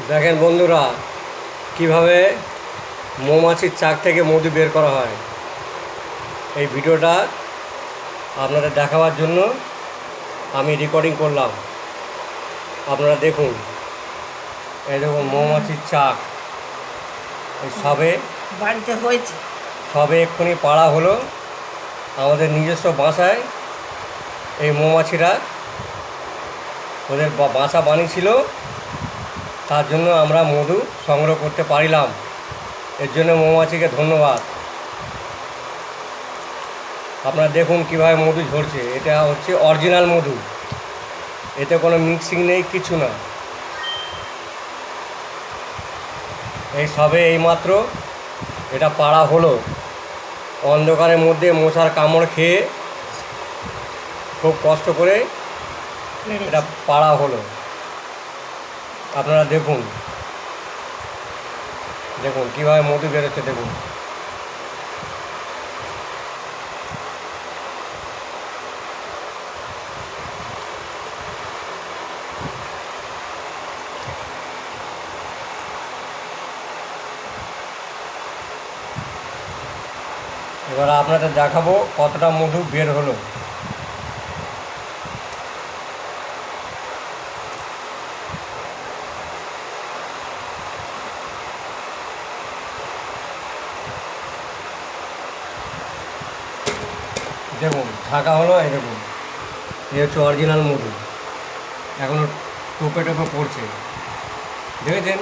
দেখেন বন্ধুরা কীভাবে মৌমাছির চাক থেকে মধু বের করা হয়। এই ভিডিওটা আপনাদের দেখাবার জন্য আমি রেকর্ডিং করলাম। আপনারা দেখুন এই দেখুন মৌমাছির চাক। এই সবে বাড়িতে হয়েছে। সবে এক্ষুনি পাড়া হলো। আমাদের নিজস্ব বাসায় এই মৌমাছিরা ওদের বাসা বানিয়েছিল। তার জন্য আমরা মধু সংগ্রহ করতে পারিলাম। এর জন্য মৌমাছিকে ধন্যবাদ। আপনারা দেখুন কীভাবে মধু ঝরছে। এটা হচ্ছে অরিজিনাল মধু। এতে কোনো মিক্সিং নেই কিছু না। এই সবে এইমাত্র এটা পাড়া হলো। অন্ধকারের মধ্যে মশার কামড় খেয়ে খুব কষ্ট করে এটা পাড়া হলো। আপনারা দেখুন। দেখুন কীভাবে মধু বেরোচ্ছে দেখুন। এবার আপনাদের দেখাবো কতটা মধু বের হলো। দেখুন থাকা হলো এরকম এই হচ্ছে অরিজিনাল মধু এখনও টোপে টোপে পড়ছে। দেখেছেন?